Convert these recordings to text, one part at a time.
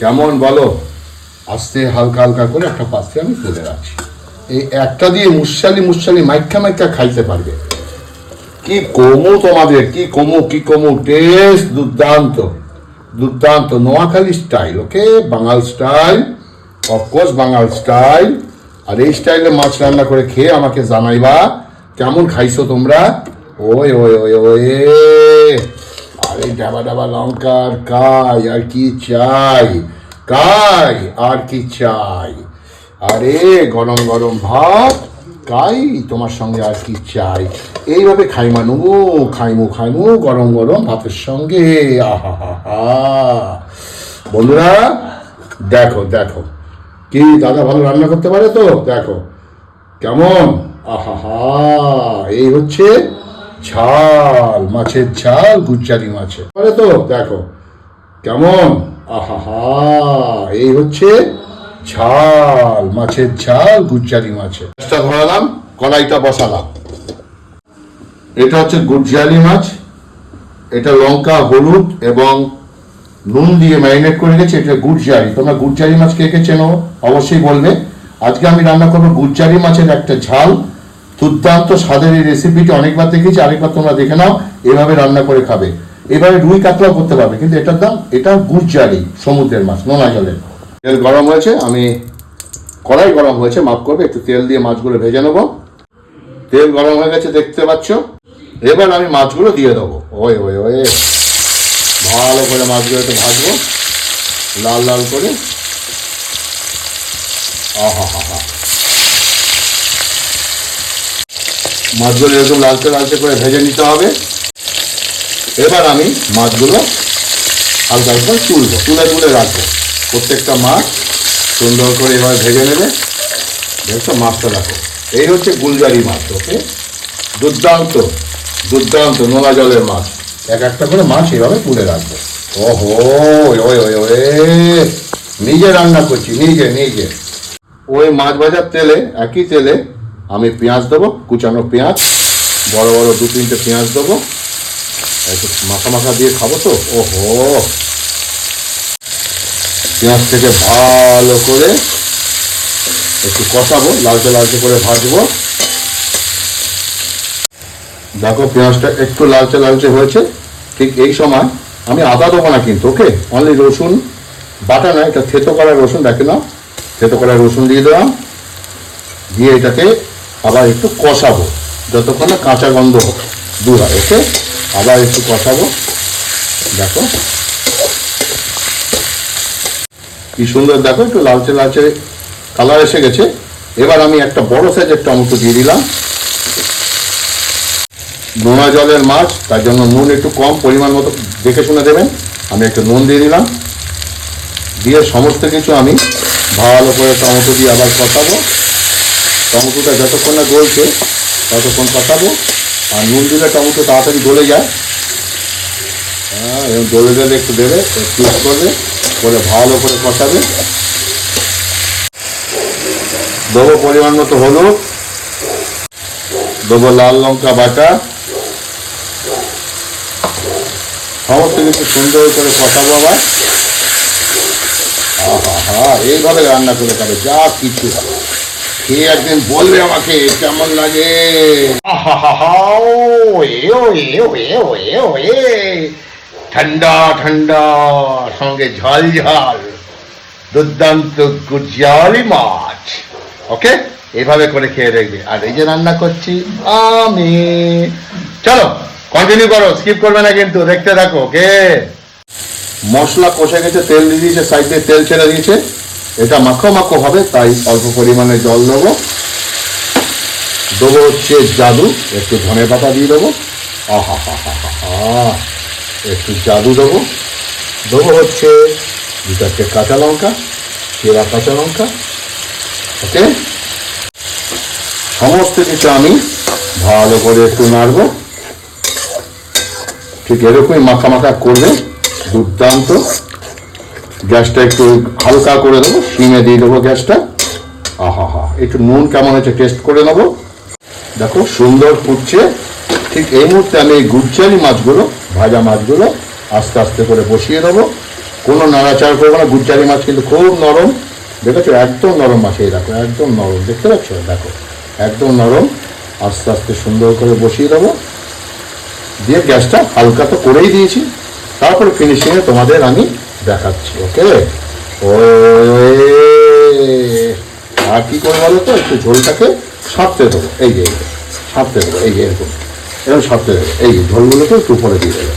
কেমন বলো? আস্তে হালকা হালকা করে একটা পাশে আমি তুলে রাখছি। এই একটা দিয়ে মুসালি মুসালি মাইকা মাইকা খাইতে পারবে। কি কমু তোমাদের? কি কমু কি কমু? টেস্ট দুর্দান্ত দুর্দান্ত। Noakhali style okay Bangal style of course Bangal style আর এই স্টাইলে মাছ রান্না করে খেয়ে আমাকে জানাইবা, কেমন খাইছো তোমরা? ওই ওই ওই ওই আরে ডাবা ডাবা লঙ্কার কাই, আর কি চাই? কাই, আর কি চাই? আরে গরম গরম ভাত, কাই, তোমার সঙ্গে আর কি চাই? এইভাবে খাই মানু খাইমু খাইমু গরম গরম ভাতের সঙ্গে। আহা বন্ধুরা, দেখো দেখো। কি, দাদা ভালো রান্না করতে পারে তো? দেখো। কেমন? আহা এই হচ্ছে ঝাল, মাছের ঝাল গুজ্জারি মাছের। বলে তো, দেখো, কেমন? আহা হা এই হচ্ছে ঝাল, মাছের ঝাল গুজ্জারি মাছের। মাছটা ধরালাম, কড়াইটা বসালাম। এটা হচ্ছে গুজ্জারি মাছ, এটা লঙ্কা, হলুদ এবং নুন দিয়ে ম্যারিনেট করে রেখেছি, এটা গুজ্জারি তোমরা গুজ্জারি মাছ কে কে চেনো, অবশ্যই বলবে। আজকে আমি রান্না করব গুজ্জারি মাছের একটা ঝাল দুর্দান্ত স্বাদের এই রেসিপিটি অনেকবার দেখেছি, আরেকবার তোমরা দেখে নাও, এভাবে রান্না করে খাবে। এভাবে রুই কাতলাও করতে পারবে, কিন্তু এটার দাম, এটা গুজ্জারি সমুদ্রের মাছ, নোনা জলের। তেল গরম হয়েছে, আমি কড়াই গরম হয়েছে মাফ করবে, একটু তেল দিয়ে মাছগুলো ভেজে নেব। তেল গরম হয়ে গেছে, দেখতে পাচ্ছ? এবার আমি মাছগুলো দিয়ে দেবো। ওই ওই ওই। ভালো করে মাছগুলো একটু ভাজবো। লাল লাল করে। আহা, হা হা। মাছগুলো এরকম লালচে লালচে করে ভেজে নিতে হবে। এবার আমি মাছগুলো হালকা হালকা তুলবো, তুলে তুলে রাখব। প্রত্যেকটা মাছ সুন্দর করে এবার ভেজে নেবে। দেখছ, মাছটা রাখো এই হচ্ছে গুলজারি মাছ, ওকে? দুর্দান্ত দুর্দান্ত নোনা জলের মাছ। এক একটা করে মাছ এভাবে তুলে রাখব। ওহো ওই ওই, নিজে রান্না করছি, নিজে নিজে। ওই মাছ ভাজার তেলে, একই তেলে আমি পেঁয়াজ দেবো, কুচানো পেঁয়াজ, বড় বড় দু তিনটে পেঁয়াজ দেবো। একটু মাখা মাখা দিয়ে খাব তো, ওহো। পেঁয়াজ থেকে ভালো করে একটু কষাবো, লালচে লালচে করে ভাজবো। দেখো পেঁয়াজটা একটু লালচে লালচে হয়েছে, ঠিক এই সময় আমি আদা দেবো না কিন্তু, ওকে? অনলি রসুন, বাটা নয় এটা থেতো করা রসুন, দেখে নাও। থেতো করা রসুন দিয়ে দিলাম। দিয়ে এটাকে আবার একটু কষাবো। যতক্ষণ কাঁচা গন্ধ দূর হয় ওকে? আবার একটু কষাবো। দেখো। কি সুন্দর, দেখো, একটু লালচে লালচে কালার এসে গেছে। এবার আমি একটা বড় সাইজের টমেটো দিয়ে দিলাম। নোনা জলের মাছ, তার জন্য নুন একটু কম পরিমাণ মতো দেখে শুনে দেবেন। আমি একটু নুন দিয়ে দিলাম। দিয়ে সমস্ত কিছু আমি ভালো করে টমেটো দিয়ে আবার কষাবো। টমেটোটা যতক্ষণ না গলছে, ততক্ষণ কষাবো আর নুন দিলে টমেটো তাড়াতাড়ি গলে যায়। হ্যাঁ গলে গেলে একটু দেবে, একটু করবে, করে ভালো করে কষাবে। দেবো পরিমাণ মতো হলুদ। দেবো লাল লঙ্কা বাটা। সমস্ত কিছু সুন্দর করে কষাবো আহা, এইভাবে রান্না করে খাবে, যা কিছু। খেয়ে একদিন বলবে আমাকে, কেমন লাগে? ঠান্ডা ঠান্ডা, সঙ্গে ঝাল ঝাল। দুর্দান্ত গুজারি মাছ। ওকে? এভাবে করে খেয়ে দেখবে। আর এই যে রান্না করছি, আমি। চলো কন্টিনিউ করো স্কিপ করবে না কিন্তু, দেখতে থাকো, ওকে? মশলা কষে গেছে, তেল দিয়ে দিয়েছে সাইড দিয়ে তেল ছেড়ে দিয়েছে। এটা মাখো মাখো হবে, তাই অল্প পরিমাণে জল দেবো। দেবো হচ্ছে জাদু, একটু ধনে পাতা দিয়ে দেবো। আহা হা হা হা একটু জাদু দেবো। দেবো হচ্ছে দু চারটে কাঁচা লঙ্কা চেরা কাঁচা লঙ্কা, ওকে? সমস্ত কিছু আমি ভালো করে একটু নাড়বো। ঠিক এরকমই মাখা মাখা করবে, দুর্দান্ত। গ্যাসটা একটু হালকা করে দেবো সিমে দিয়ে দেবো গ্যাসটা। আহা হা একটু নুন কেমন হয়েছে টেস্ট করে নেব। দেখো, সুন্দর ফুটছে। ঠিক এই মুহূর্তে আমি এই গুচ্ছালি মাছগুলো, ভাজা মাছগুলো আস্তে আস্তে করে বসিয়ে দেবো। কোনো নাড়াচাড়া করব না গুজ্জারি মাছ কিন্তু খুব নরম। দেখেছ, একদম নরম মাছ এই দেখো, একদম নরম। দেখতে পাচ্ছ? দেখো, একদম নরম। আস্তে আস্তে সুন্দর করে বসিয়ে দেবো। দিয়ে গ্যাসটা হালকা তো করেই দিয়েছি। তারপরে ফিনিশিংয়ে তোমাদের আমি দেখাচ্ছি ওকে ও আর কি করে বলো তো? একটু ঝোলটাকে সারতে দেবো। এই যে সারতে দেবো, এই যে এরকম। এরকম সারতে দেবো। এই যে, ঝোলগুলোকে একটু উপরে দিয়ে দেবো।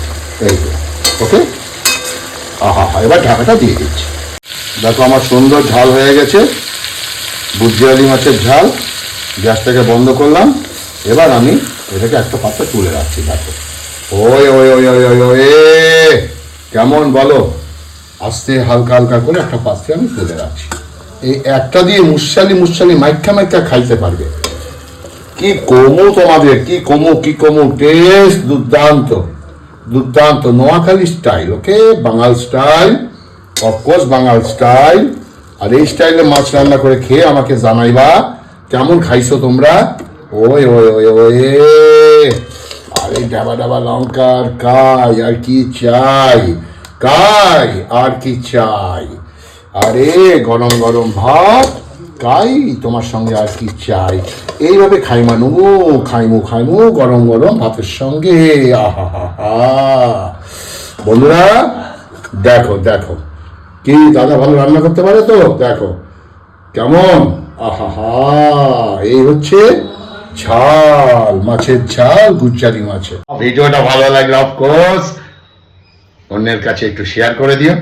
এই যে ওকে আহা হা এবার ঢাকাটা দিয়ে দিচ্ছি। দেখো আমার সুন্দর ঝাল হয়ে গেছে। বুদ্ধিয়ালি মাছের ঝাল। গ্যাসটাকে বন্ধ করলাম। এবার আমি এটাকে একটা পাত্রে তুলে রাখছি, দেখো। ওই ওই ওই ওই ওই কেমন বলো? আস্তে হালকা হালকা করে একটা পাত্রে আমি তুলে রাখছি। এই একটা দিয়ে মুসালি মুসালি মাইকা মাইকা খাইতে পারবে। কি কমু তোমাদের, কি কমু কি কমু টেস্ট দুর্দান্ত দুর্দান্ত। Noakhali style okay Bangal style of course Bangal style আর এই স্টাইলে মাছ রান্না করে খেয়ে আমাকে জানাইবা, কেমন খাইছো তোমরা? ওই ওই ওই ওই। আরে ডাবা ডাবা লঙ্কার কাই, আর কি চাই? কাই? আর কি চাই? আরে, গরম গরম ভাত। কাই? তোমার সঙ্গে আর কি চাই? এইভাবে খাই মানু খাইমু খাইমু, গরম গরম ভাতের সঙ্গে। আহা বন্ধুরা, দেখো দেখো। কি, দাদা ভালো রান্না করতে পারে তো? দেখো। কেমন? আহা এই হচ্ছে ঝাল, মাছের ঝাল গুজ্জারি মাছের। ভিডিওটা ভালো লাগলে অফকোর্স অন্যের কাছে একটু শেয়ার করে দিও।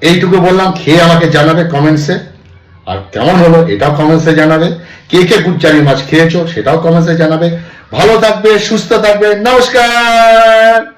এইটুকু বললাম খেয়ে আমাকে জানাবে কমেন্টসে আর কেমন হলো, এটাও কমেন্টসে জানাবে। কে কে গুজ্জারি মাছ খেয়েছো, সেটাও কমেন্টসে জানাবে। ভালো থাকবে, সুস্থ থাকবে, নমস্কার!